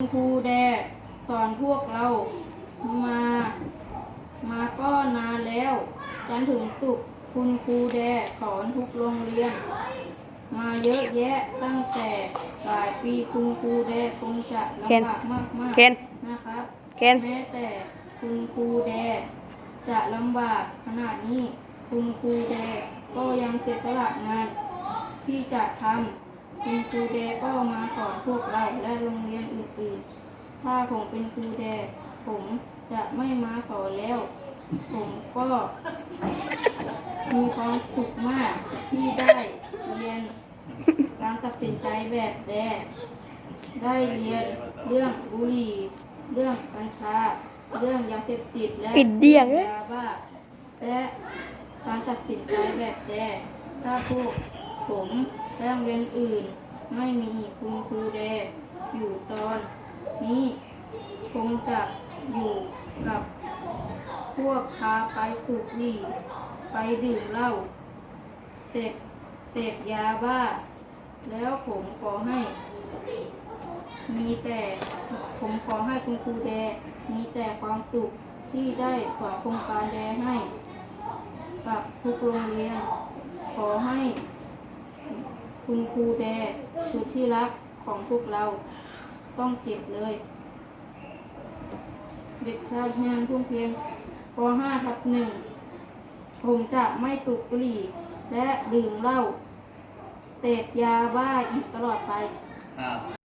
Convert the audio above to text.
คุณครูแดสอนพวกเรามา มาก็นานแล้ว จันทร์ถึงสุกร์คุณครูแดสอนทุกโรงเรียน มาเยอะแยะตั้งแต่หลายปีคุณครูแดคงจะลำบากมากมากๆเคนนะครับเคนแม้แต่คุณครูแดจะลำบากขนาดนี้ คุณครูแดก็ยังเสียสละงานที่จะทำ คุณครูแดก็มาสอนพวกเราและโรงเรียนอื่นๆ ถ้าผมเป็นครูแดผมจะไม่มาสอนแล้ว ผมก็มีความสุขมากที่ได้เรียนการตัดสินใจแบบแดได้เรียนเรื่องบุหรี่ เรื่องกัญชา เรื่องยาเสพติดและปิดเดี่ยงเอ้ย ยาบ้าและการตัดสินใจแบบแดถ้าพวก ผมและโรงเรียนอื่น ไม่มีคุณครูแดอยู่ตอนนี้คงจะอยู่กับพวกพาไปสูบบุหรี่ไปดื่มเหล้าเสพเสพยาบ้า แล้วผมขอให้ มีแต่ผมขอให้คุณครูแด มีแต่ความสุขที่ได้สอนโครงการแดให้ กับทุกโรงเรียน ขอให้ คุณครูแดสุดที่รักของพวกเราต้องเก็บเลย เด็กชายงานทุ่งเพียงป .5 ทับหนึ่งผมจะไม่สูบบุหรี่และดื่มเหล้าเสพยาบ้าอีกตลอดไป อ้าว